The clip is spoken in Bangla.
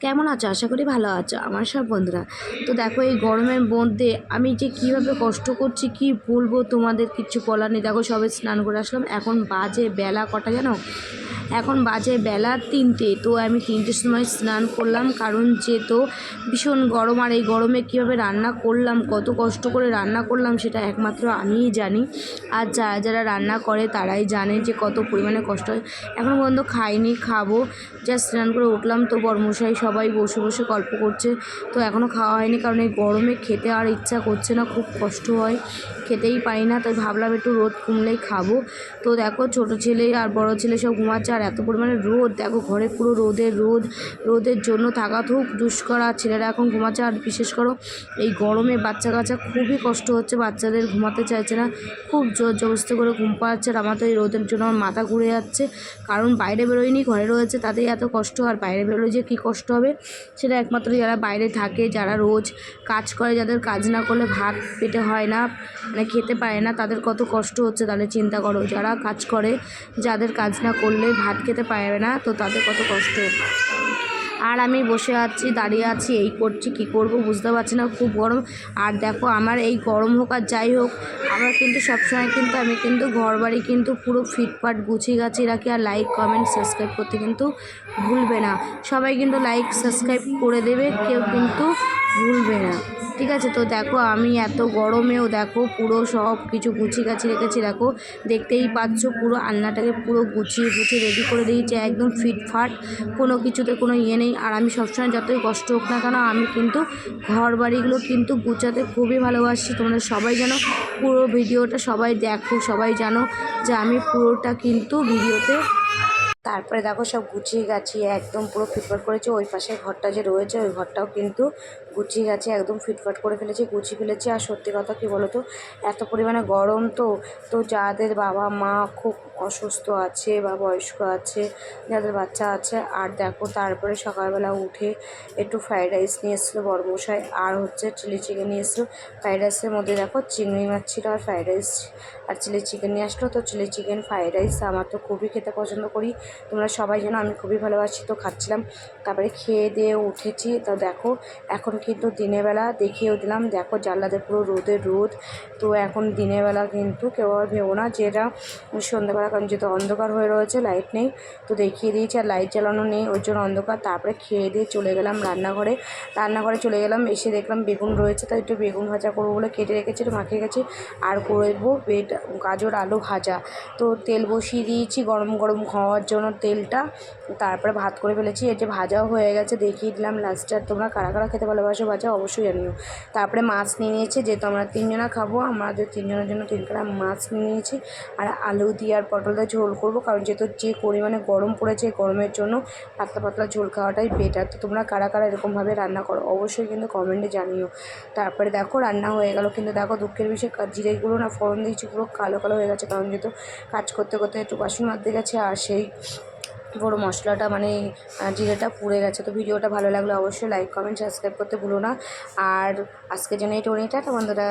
কেমন আছো? আশা করি ভালো আছো, আমার সব বন্ধুরা। তো দেখো, এই গরমের মধ্যে আমি যে কীভাবে কষ্ট করছি, কি বলব তোমাদের কিছু বলার নেই। দেখো, সবে স্নান করে আসলাম, এখন বাজে বেলা কটা জানো? এখন বাজে বেলা তিনটে। তো আমি তিনটের সময় স্নান করলাম, কারণ যে তো ভীষণ গরম, আর এই গরমে কীভাবে রান্না করলাম, কত কষ্ট করে রান্না করলাম সেটা একমাত্র আমিই জানি। আর যারা যারা রান্না করে তারাই জানে যে কত পরিমাণে কষ্ট হয়। এখনও পর্যন্ত খাইনি, খাব। যা স্নান করে উঠলাম, তো বর্মশাই সবাই বসে বসে গল্প করছে। তো এখনও খাওয়া হয়নি, কারণ এই গরমে খেতে আর ইচ্ছা করছে না, খুব কষ্ট হয়। খেতেই পারি না, তাই ভাবলাম একটু রোদ কমলেই খাব। তো দেখো ছোটো ছেলে আর বড় ছেলে সব ঘুমাচ্ছে, আর এত পরিমাণে রোদ, দেখো ঘরে পুরো রোদের রোদ, রোদের জন্য থাকা খুব দুষ্কর আর ছেলেরা এখন ঘুমাচ্ছে, আর বিশেষ করো এই গরমে বাচ্চা কাচ্চা খুবই কষ্ট হচ্ছে, বাচ্চাদের ঘুমাতে চাইছে না, খুব জোর জবস্তি করে ঘুম পাচ্ছে, আর আমার তো এই রোদের জন্য আমার মাথা ঘুরে যাচ্ছে, কারণ বাইরে বেরোয়নি, ঘরে রয়েছে, তাতেই এত কষ্ট, আর বাইরে বেরোলে যে কী কষ্ট হবে, সেটা একমাত্র যারা বাইরে থাকে, যারা রোজ কাজ করে, যাদের কাজ না করলে ভাত পেটে হয় না মানে খেতে পারে না, তাদের কত কষ্ট হচ্ছে তাহলে চিন্তা করো। যারা কাজ করে, যাদের কাজ না করলে ভাত খেতে পারবে না, তো তাদের কত কষ্ট। আর আমি বসে আছি, দাঁড়িয়ে আছি, এই করছি, কি করব বুঝতে পারছি না, খুব গরম। আর দেখো, আমার এই গরম হোক আর যাই হোক, আমার কিন্তু সবসময় কিন্তু আমি কিন্তু ঘর বাড়ি কিন্তু পুরো ফিটফাট গুছিয়ে গাছিয়ে রাখি। আর লাইক কমেন্ট সাবস্ক্রাইব করতে কিন্তু ভুলবে না। সবাই কিন্তু লাইক সাবস্ক্রাইব করে দেবে, কেউ কিন্তু ভুলবে না। ঠিক আছে, তো দেখো আমি এত গরমেও দেখো পুরো সব কিছু গুছিয়ে গাছি রেখেছি, দেখো দেখতেই পাচ্ছ পুরো আলনাটাকে পুরো গুছিয়ে গুছিয়ে রেডি করে দিয়েছি, একদম ফিটফাট কোনো কিছুতে কোনো ইয়ে নেই। আর আমি সবসময় যতই কষ্ট হোক না কেন, আমি কিন্তু ঘর বাড়িগুলো কিন্তু গুছাতে খুবই ভালোবাসি। তোমরা সবাই যেন পুরো ভিডিওটা সবাই দেখো, সবাই জানো যে আমি পুরোটা কিন্তু ভিডিওতে তারপরে দেখো সব গুছিয়ে গাছিয়ে একদম পুরো ফিটফাট করেছি। ওই পাশে ঘরটা যে রয়েছে, ওই ঘরটাও কিন্তু গুছিয়ে গেছে একদম ফিটফাট করে ফেলেছি, গুছিয়ে ফেলেছি। আর সত্যি কথা কী বলো তো এত পরিমাণে গরম তো তো যাদের বাবা মা খুব অসুস্থ আছে বা বয়স্ক আছে, যাদের বাচ্চা আছে, আর দেখো তারপরে সকালবেলা উঠে একটু ফ্রাইড রাইস নিয়ে এসেছিল বড়মশাই আর হচ্ছে চিলি চিকেন নিয়ে এসেছিল। ফ্রাইড রাইসের মধ্যে দেখো চিংড়ি মাছ ছিল আর ফ্রাইড রাইস আর চিলি চিকেন নিয়ে আসলো। তো চিলি চিকেন, ফ্রাইড রাইস আমার তো খুবই খেতে পছন্দ করি। তোমরা সবাই যেন আমি খুবই ভালোবাসি তো খাচ্ছিলাম। তারপরে খেয়ে দিয়ে উঠেছি। তো দেখো, এখন কিন্তু দিনের বেলা দেখিয়েও দিলাম। দেখো, জানলাতে পুরো রোদের রোদ। তো এখন দিনের বেলা কিন্তু কেউ আর ভেবো না যে এটা সন্ধ্যাবেলা, কারণ যেহেতু অন্ধকার হয়ে রয়েছে, লাইট নেই। তো দেখিয়ে দিয়েছি, আর লাইট জ্বালানো নেই ওই জন্য অন্ধকার। তারপরে খেয়ে দিয়ে চলে গেলাম রান্নাঘরে। রান্নাঘরে চলে গেলাম, এসে দেখলাম বেগুন রয়েছে। তাই একটু বেগুন ভাজা করব বলে কেটে রেখেছি, একটু মাখিয়ে গেছি আর করব বেড গাজর, আলু ভাজা। তো তেল বসিয়ে দিয়েছি গরম গরম খাওয়ার জন্য। তেলটা, তারপরে ভাত করে ফেলেছি। যে ভাজাও হয়ে গেছে, দেখিয়ে দিলাম লাস্টে তোমরা কারা কারা খেতে ভালোবাসো ভাজা অবশ্যই জানিও। তারপরে মাছ নিয়ে নিয়েছি, যেহেতু আমরা তিনজনা খাব, আমাদের তিনজনের জন্য তিন কাটা মাছ নিয়ে নিয়েছি। আর আলু দিয়ে আর পটল দিয়ে ঝোল করব, কারণ যেহেতু যে পরিমাণে গরম পড়েছে গরমের জন্য, পাতলা পাতলা ঝোল খাওয়াটাই বেটার তো তোমরা কারা কারা এরকমভাবে রান্না করো, অবশ্যই কিন্তু কমেন্টে জানিও। তারপরে দেখো, রান্না হয়ে গেল কিন্তু দেখো, দুঃখের বিষয় জিরেগুলো না ফোড়ন দিয়েছি, পুরো কালো কালো হয়ে গেছে, কারণ যেহেতু কাজ করতে করতে একটু বাসন মারতে গেছে, আর সেই পুরো মশলাটা মানে জিরেটা পুড়ে গেছে। তো ভিডিওটা ভালো লাগলে অবশ্যই লাইক কমেন্ট সাবস্ক্রাইব করতে ভুলো না। আর আজকে জন্য এই টোনিটা বন্ধুরা।